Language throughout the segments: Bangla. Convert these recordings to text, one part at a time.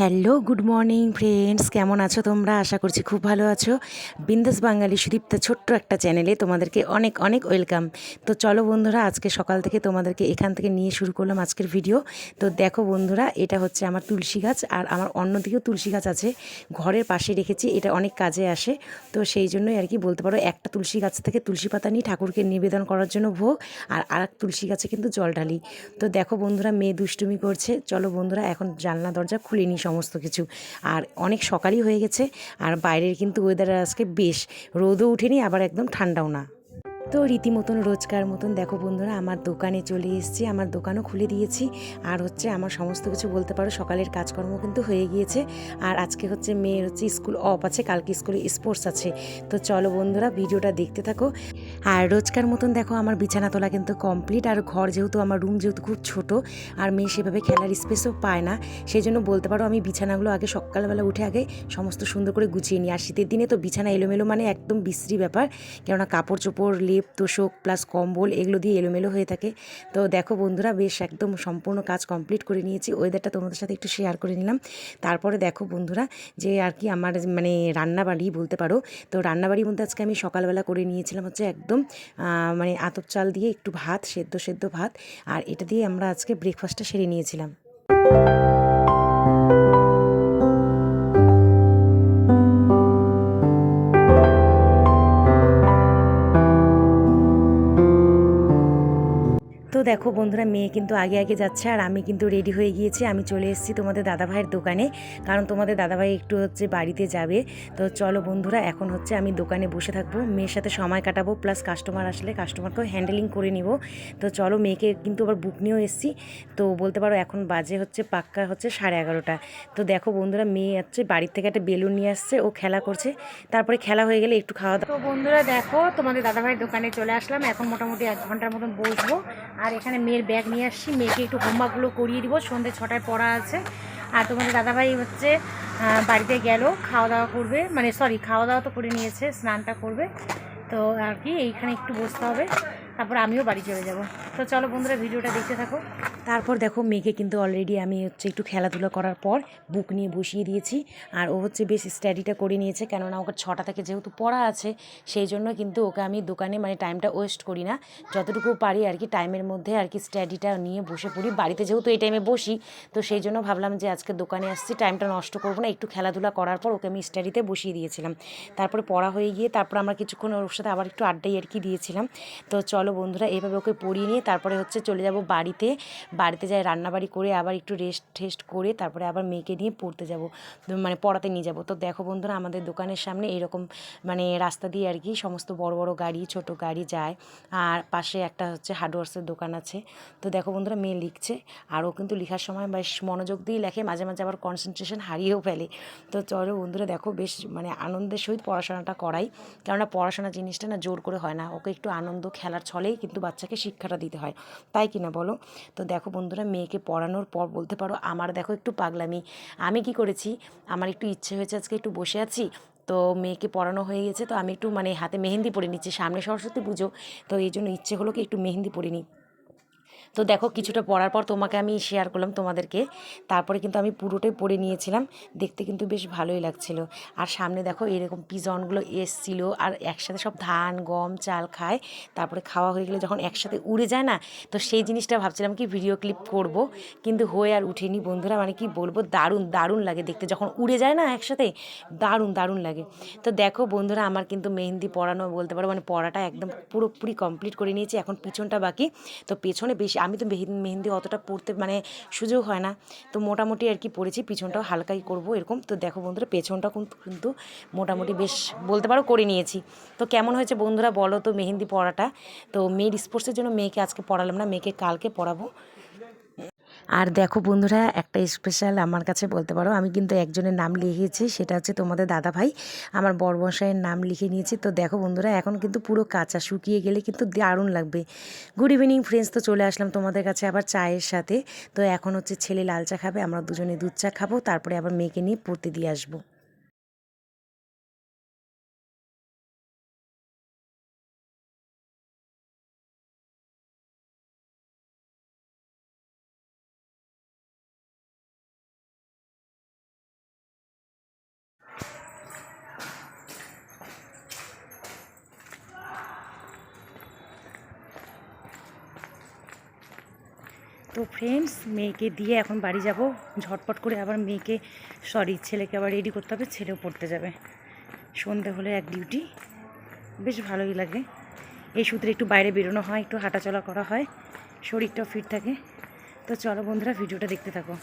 Hello, good morning friends. কেমন আছো তোমরা? আশা করছি খুব ভালো আছো। বিন্দাস বাঙালি সুদীপ্তা ছোট্ট একটা চ্যানেলে তোমাদেরকে অনেক অনেক ওয়েলকাম। তো চলো বন্ধুরা, আজকে সকাল থেকে তোমাদেরকে এখান থেকে নিয়ে শুরু করলাম আজকের ভিডিও। তো দেখো বন্ধুরা, এটা হচ্ছে আমার তুলসী গাছ আর আমার অন্যদিকেও তুলসী গাছ আছে। ঘরের পাশে রেখেছি, এটা অনেক কাজে আসে। তো সেই জন্যই আর কি বলতে পারো, একটা তুলসী গাছ থেকে তুলসী পাতা নিয়ে ঠাকুরকে নিবেদন করার জন্য ভোগ আর আর এক তুলসী গাছে কিন্তু জল ঢালি। তো দেখো বন্ধুরা, মেয়ে দুষ্টুমি করছে। চলো বন্ধুরা, এখন জানলা দরজা খুলে নিই সমস্ত কিছু। আর অনেক সকালই হয়ে গেছে, আর বাইরের কিন্তু ওয়েদার আজকে বেশ। রোদও উঠেনি, আবার একদম ঠান্ডাও না। তো রীতিমতন রোজকার মতন, দেখো বন্ধুরা, আমার দোকানে চলে এসেছি, আমার দোকানও খুলে দিয়েছি। আর হচ্ছে আমার সমস্ত কিছু বলতে পারো, সকালের কাজকর্ম কিন্তু হয়ে গিয়েছে। আর আজকে হচ্ছে মেয়ের হচ্ছে স্কুল অফ আছে, কালকে স্কুলে স্পোর্টস আছে। তো চলো বন্ধুরা, ভিডিওটা দেখতে থাকো। আর রোজকার মতন দেখো, আমার বিছানা তোলা কিন্তু কমপ্লিট আর ঘর যেহেতু, আমার রুম যেহেতু খুব ছোট, আর মেয়ে সেভাবে খেলার স্পেসও পায় না। সেই জন্য বলতে পারো, আমি বিছানাগুলো আগে সকালবেলা উঠে আগে সমস্ত সুন্দর করে গুছিয়ে নিই। আর শীতের দিনে তো বিছানা এলোমেলো মানে একদম বিশ্রী ব্যাপার। কেননা কাপড় চোপড় লেপ তোষক প্লাস কম্বল এগুলো দিয়ে এলোমেলো হয়ে থাকে। তো দেখো বন্ধুরা, বেশ একদম সম্পূর্ণ কাজ কমপ্লিট করে নিয়েছি। ওয়েদারটা তোমাদের সাথে একটু শেয়ার করে নিলাম। তারপরে দেখো বন্ধুরা, যে আর কি আমার মানে রান্নাবাড়ি বলতে পারো, তো রান্নাবাড়ির মধ্যে আজকে আমি সকালবেলা করে নিয়েছিলাম হচ্ছে একদম মানে আতপ চাল দিয়ে একটু ভাত, সেদ্ধ সেদ্ধ ভাত, আর এটা দিয়ে আমরা আজকে ব্রেকফাস্টটা সেরে নিয়েছিলাম। দেখো বন্ধুরা, মেয়ে কিন্তু আগে আগে যাচ্ছে আর আমি কিন্তু রেডি হয়ে গিয়েছি। আমি চলে এসেছি তোমাদের দাদাভাইয়ের দোকানে। কারণ তোমাদের দাদাভাই একটু হচ্ছে বাড়িতে যাবে। তো চলো বন্ধুরা, এখন হচ্ছে আমি দোকানে বসে থাকব। মেয়ের সাথে সময় কাটাবো প্লাস কাস্টমার আসলে কাস্টমারকেও হ্যান্ডেলিং করে নিব। তো চলো মেয়েকে কিন্তু আবার বুক নিয়েও এসেছি। তো বলতে পারো এখন বাজে হচ্ছে পাক্কা হচ্ছে সাড়ে এগারোটা। তো দেখো বন্ধুরা, মেয়ে হচ্ছে বাড়ির থেকে একটা বেলুন নিয়ে আসছে, ও খেলা করছে। তারপরে খেলা হয়ে গেলে একটু খাওয়া দাওয়া তো বন্ধুরা দেখো, তোমাদের দাদাভাইয়ের দোকানে চলে আসলাম। এখন মোটামুটি এক ঘণ্টার মতন বসবো। আর এখানে মেয়ের ব্যাগ নিয়ে আসছি। মেয়েকে একটু হোমওয়ার্কগুলো করিয়ে দিব। সন্ধ্যে ছটায় পড়া আছে। আর তোমাদের দাদাভাই হচ্ছে বাড়িতে গেল খাওয়া দাওয়া করবে। মানে সরি খাওয়া দাওয়া তো করে নিয়েছে, স্নানটা করবে। তো আর কি, এইখানে একটু বসতে হবে। তারপর আমিও বাড়ি চলে যাব। তো চলো বন্ধুরা, ভিডিওটা দেখতে থাকো। তারপর দেখো, মেয়েকে কিন্তু অলরেডি আমি হচ্ছে একটু খেলাধুলা করার পর বুক নিয়ে বসিয়ে দিয়েছি। আর ও হচ্ছে বেশ স্টাডিটা করে নিয়েছে, কেননা ওকে ছটা থেকে যেহেতু পড়া আছে, সেই জন্য কিন্তু ওকে আমি দোকানে মানে টাইমটা ওয়েস্ট করি না। যতটুকু পারি আর কি টাইমের মধ্যে আর কি স্টাডিটা নিয়ে বসে পড়ি। বাড়িতে যেহেতু এই টাইমে বসি, তো সেই জন্য ভাবলাম যে আজকে দোকানে আসছি টাইমটা নষ্ট করব না। একটু খেলাধুলা করার পর ওকে আমি স্টাডিতে বসিয়ে দিয়েছিলাম। তারপরে পড়া হয়ে গিয়ে তারপর আমরা কিছুক্ষণ ওর সাথে আবার একটু আড্ডাই আর কি দিয়েছিলাম। তো চলো বন্ধুরা, এভাবে ওকে পড়িয়ে নিয়ে তারপরে হচ্ছে চলে যাব বাড়িতে। বাড়িতে যাই রান্নাবাড়ি করে আবার একটু রেস্ট টেস্ট করে তারপরে আবার মেয়েকে নিয়ে পড়তে যাব মানে পড়াতে নিয়ে যাব। তো দেখো বন্ধুরা, আমাদের দোকানের সামনে এরকম মানে রাস্তা দিয়ে আর কি সমস্ত বড় বড় গাড়ি, ছোট গাড়ি যায়। আর পাশে একটা হচ্ছে হার্ডওয়ার্সের দোকান আছে। তো দেখো বন্ধুরা, মেয়ে লিখছে। আর ও কিন্তু লেখার সময় বেশ মনোযোগ দিয়ে লেখে, মাঝে মাঝে আবার কনসেন্ট্রেশন হারিয়েও ফেলে। তো চলো বন্ধুরা, দেখো বেশ মানে আনন্দের সহিত পড়াশোনাটা করাই। কেননা পড়াশোনা জিনিসটা না জোর করে হয় না। ওকে একটু আনন্দ, খেলার ছলেই কিন্তু বাচ্চাকে শিক্ষাটা দিতে হয়। তাই কি না বলো? তো দেখো বন্ধুরা, মেয়েকে পড়ানোর পর বলতে পারো, আমার দেখো একটু পাগলামি। আমি কি করেছি? আমার একটু ইচ্ছে হয়েছে আজকে একটু বসে আছি। তো মেয়েকে পড়ানো হয়ে গেছে, তো আমি একটু মানে হাতে মেহেন্দি পরে নিচ্ছি। সামনে সরস্বতী পুজো, তো এই জন্য ইচ্ছে হলো কি একটু মেহেন্দি পরে নিই। তো দেখো কিছুটা পড়ার পর তোমাকে আমি শেয়ার করলাম তোমাদেরকে। তারপরে কিন্তু আমি পুরোটাই পড়ে নিয়েছিলাম। দেখতে কিন্তু বেশ ভালোই লাগছিল। আর সামনে দেখো এরকম পিজনগুলো এসছিল আর একসাথে সব ধান, গম, চাল খায়। তারপরে খাওয়া হয়ে গেলে যখন একসাথে উড়ে যায় না, তো সেই জিনিসটা ভাবছিলাম কি ভিডিও ক্লিপ করব। কিন্তু হয়ে আর উঠেনি বন্ধুরা মানে কি বলব, দারুণ দারুণ লাগে দেখতে। যখন উড়ে যায় না একসাথে, দারুণ দারুণ লাগে। তো দেখো বন্ধুরা, আমার কিন্তু মেহেন্দি পড়ানো বলতে পারো মানে পড়াটা একদম পুরোপুরি কমপ্লিট করে নিয়েছি। এখন পিছনটা বাকি। তো পেছনে বেশি আমি তো মেহেন্দি অতটা পড়তে মানে সুযোগ হয় না। তো মোটামুটি আর কি পড়েছি, পিছনটাও হালকাই করব এরকম। তো দেখো বন্ধুরা, পেছনটা কিন্তু মোটামুটি বেশ বলতে পারো করে নিয়েছি। তো কেমন হয়েছে বন্ধুরা বলো তো মেহেন্দি পড়াটা? তো মেয়ের স্পোর্টসের জন্য মেয়েকে আজকে পড়ালাম না, মেয়েকে কালকে পড়াবো। আর দেখো বন্ধুরা, একটা স্পেশাল আমার কাছে বলতে পারো, আমি কিন্তু একজনের নাম লিখিয়েছি সেটা হচ্ছে তোমাদের দাদা ভাই আমার বড়মশাইয়ের নাম লিখে নিয়েছি। তো দেখো বন্ধুরা, এখন কিন্তু পুরো কাঁচা শুকিয়ে গেলে কিন্তু দারুণ লাগবে। গুড ইভিনিং ফ্রেন্ডস তো চলে আসলাম তোমাদের কাছে আবার চায়ের সাথে। তো এখন হচ্ছে ছেলে লাল চা খাবে, আমরা দুজনে দুধ চা খাব, তারপরে আবার মেয়েকে নিয়ে পড়তে দিয়ে আসব। তো ফ্রেন্ডস মেয়েকে দিয়ে এখন বাড়ি যাব। ঝটপট করে আবার মেয়েকে সরি ছেলেকে আবার রেডি করতে হবে, ছেলেও পড়তে যাবে। সন্ধে হলে এক ডিউটি বেশ ভালোই লাগে। এই সূত্রে একটু বাইরে বেরোনো হয়, একটু হাঁটাচলা করা হয়, শরীরটাও ফিট থাকে। তো চলো বন্ধুরা ভিডিওটা দেখতে থাকো।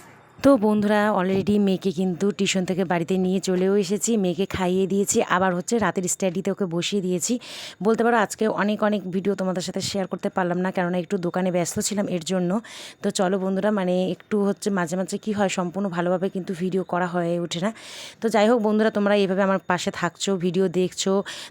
তো বন্ধুরা অলরেডি মেয়েকে কিন্তু টিউশন থেকে বাড়িতে নিয়ে চলেও এসেছি। মেয়েকে খাইয়ে দিয়েছি। আবার হচ্ছে রাতের স্টাডিতে ওকে বসিয়ে দিয়েছি। বলতে পারো, আজকে অনেক অনেক ভিডিও তোমাদের সাথে শেয়ার করতে পারলাম না, কেননা একটু দোকানে ব্যস্ত ছিলাম এর জন্য। তো চলো বন্ধুরা মানে একটু হচ্ছে মাঝে মাঝে কী হয়, সম্পূর্ণ ভালোভাবে কিন্তু ভিডিও করা হয়ে ওঠে না। তো যাই হোক বন্ধুরা, তোমরা এভাবে আমার পাশে থাকছো ভিডিও দেখছ।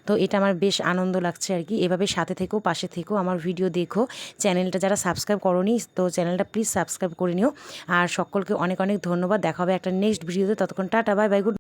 তো এটা আমার বেশ আনন্দ লাগছে আর কি। এভাবে সাথে থেকেও পাশে থেকেও আমার ভিডিও দেখো। চ্যানেলটা যারা সাবস্ক্রাইব করোনি, তো চ্যানেলটা প্লিজ সাবস্ক্রাইব করে নিও। আর সকলকে অনেক অনেক ধন্যবাদ। দেখা হবে একটা নেক্সট ভিডিওতে ততক্ষণ টাটা বাই বাই গুড